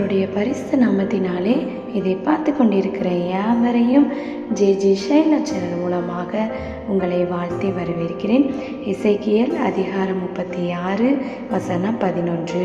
கர்த்தருடைய பரிசு நாமத்தினாலே இதை பார்த்து கொண்டிருக்கிற யாவரையும் ஜே ஜி சைலச்சரன் மூலமாக உங்களை வாழ்த்தி வரவேற்கிறேன். இசைக்கியல் அதிகாரம் முப்பத்தி ஆறு வசனம் பதினொன்று.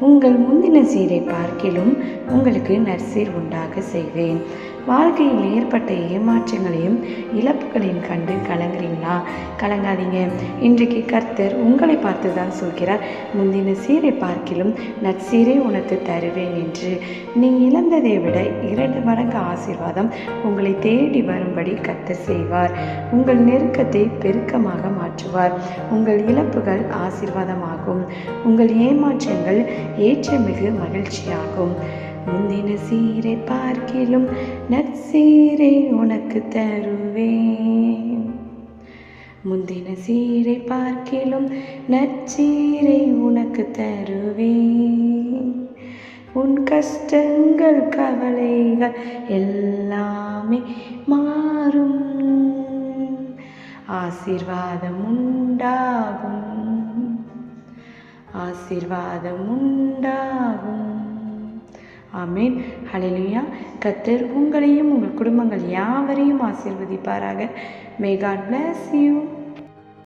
உங்கள் முந்தின சீரை பார்க்கிலும் உங்களுக்கு நற்சீர் உண்டாக செய்வேன். வாழ்க்கையில் ஏற்பட்ட ஏமாற்றங்களையும் இழப்புகளையும் கண்டு கலங்குறீங்களா? கலங்காதீங்க. இன்றைக்கு கர்த்தர் உங்களை பார்த்து தான் சொல்கிறார். முந்தின சீரை பார்க்கிலும் நற்சீரை உனக்கு தருவேன் என்று. நீ இழந்ததை விட இரண்டு மடங்கு ஆசீர்வாதம் உங்களை தேடி வரும்படி கத்து செய்வார். உங்கள் நெருக்கத்தை பெருக்கமாக மாற்றுவார். உங்கள் இழப்புகள் ஆசீர்வாதமாகும். உங்கள் ஏமாற்றங்கள் ஏற்றமிகு மகிழ்ச்சியாகும். முந்தின சீரை பார்க்கிலும் நற்சீரை உனக்கு தருவேன். முந்தின சீரை பார்க்கிலும் நற்சீரை உனக்கு தருவேன். உன் கஷ்டங்கள் கவலைகள் எல்லாமே மாறும். ஆசீர்வாதம் உண்டாகும். ஆசீர்வாதம் உண்டாகும். ஆமீன். ஹalleluya. கத்தர் உங்களையும் உங்கள் குடும்பங்கள் யாவரையும் ஆசீர்வதிப்பாராக. May God bless you